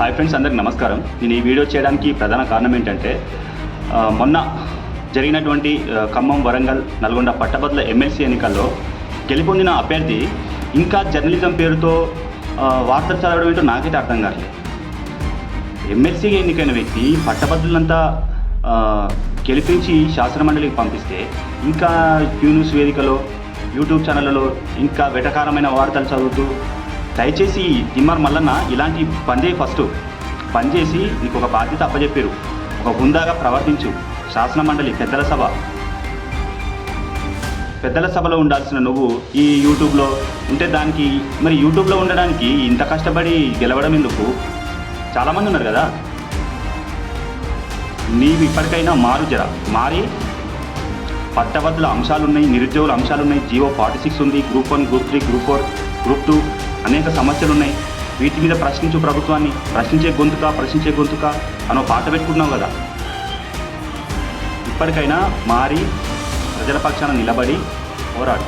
Hi friends అందరికి నమస్కారం. నేను ఈ వీడియో చేయడానికి ప్రధాన కారణం ఏంటంటే మొన్న జరిగినటువంటి ఖమ్మం వరంగల్ నల్గొండ పట్టభద్రుల ఎమ్మెల్సీ ఎన్నికల్లో గెలుపొందిన అభ్యర్థి ఇంకా జర్నలిజం పేరుతో వార్తలు చదవడం ఏంటో నాకైతే అర్థం కాలేదు ఎమ్మెల్సీగా ఎన్నికైన వ్యక్తి పట్టభద్రులంతా గెలిపించి శాసనమండలికి పంపిస్తే ఇంకా క్యూ న్యూస్ వేదికలో యూట్యూబ్ ఛానళ్ళలో ఇంకా వెటకారమైన వార్తలు చదువుతూ దయచేసి తిమ్మర్ మల్లన్న ఇలాంటి పని చేయి ఫస్ట్. పని చేసి నీకు ఒక బాధ్యత అప్పచెప్పారు ఒక హుందాగా ప్రవర్తించు. శాసన మండలి పెద్దల సభ. పెద్దల సభలో ఉండాల్సిన నువ్వు ఈ యూట్యూబ్లో ఉంటే దానికి మరి యూట్యూబ్లో ఉండడానికి ఇంత కష్టపడి గెలవడం ఎందుకు? చాలామంది ఉన్నారు కదా? నీవు ఇప్పటికైనా మారు జర. మారి. పట్టభద్రుల అంశాలు ఉన్నాయి నిరుద్యోగుల అంశాలు ఉన్నాయి జియో ఫార్టీ సిక్స్ ఉంది group one group three group four group two. అనేక సమస్యలు ఉన్నాయి వీటి మీద ప్రశ్నించు ప్రభుత్వాన్ని ప్రశ్నించే గొంతుక ప్రశ్నించే గొంతుక అనో పాట పెట్టుకుంటున్నావు కదా. ఇప్పటికైనా మారి ప్రజల పక్షాన నిలబడి పోరాడు.